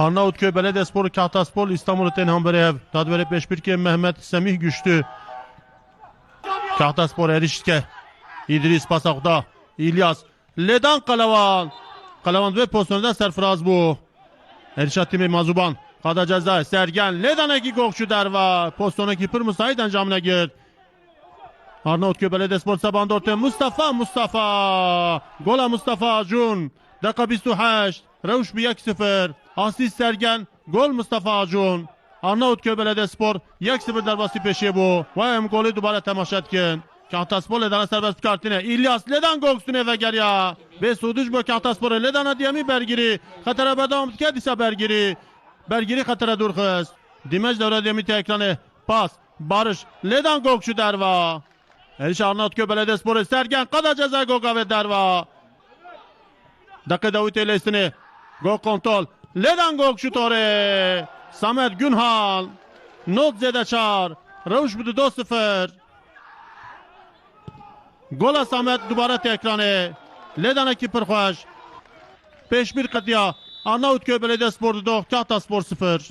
Arnavutköy Belediyespor Kahtaspor İstanbul Tenhamberev Tadvere Peşbirke Mehmet Semih Güçlü. Kahtaspor Erişke İdris Pasak'ta İlyas Ledan Kalavan. Kalavan ve pozisyonda serfraz bu Erişat Timi Mazuban Kada ceza Sergen Ledan eki gokşu derva. Pozisyona kipir Musa'yı camına gir. Arnavutköy Belediyespor ortaya Mustafa Mustafa. Gola Mustafa Acun. Dakika 28 Revuş bir 1-0 Asist Sergen Gol Mustafa Acun. Arnavutköy Belediyespor 1-0 derbasi peşi bu. Ve hem golü dubara temaşa etkin. Kahtaspor Ledan'a serbest kartine İlyas Ledan goksun eve ger ya Ve suduş bu Kahtaspor Ledan'a diyemi Bergiri. Katara bedam kedisa Bergiri. Bergiri katara dur kız. Dimej devre diyemi ekranı. Pas Barış Ledan gokşu derva. Eriş Arnavutköy Belediyespor'u Sergen Kada ceza ve derva. Dakika Davut Eylesini. Gol kontrol Ledan gok şutore Samet Günhal. Not Zedeçar Ravuş budu 2-0 Gola Samet dubara tekranı Ledan ekipir xoş. 5-1 qıtya Arnavutköy Belediyespor'u 9 Kahtaspor 0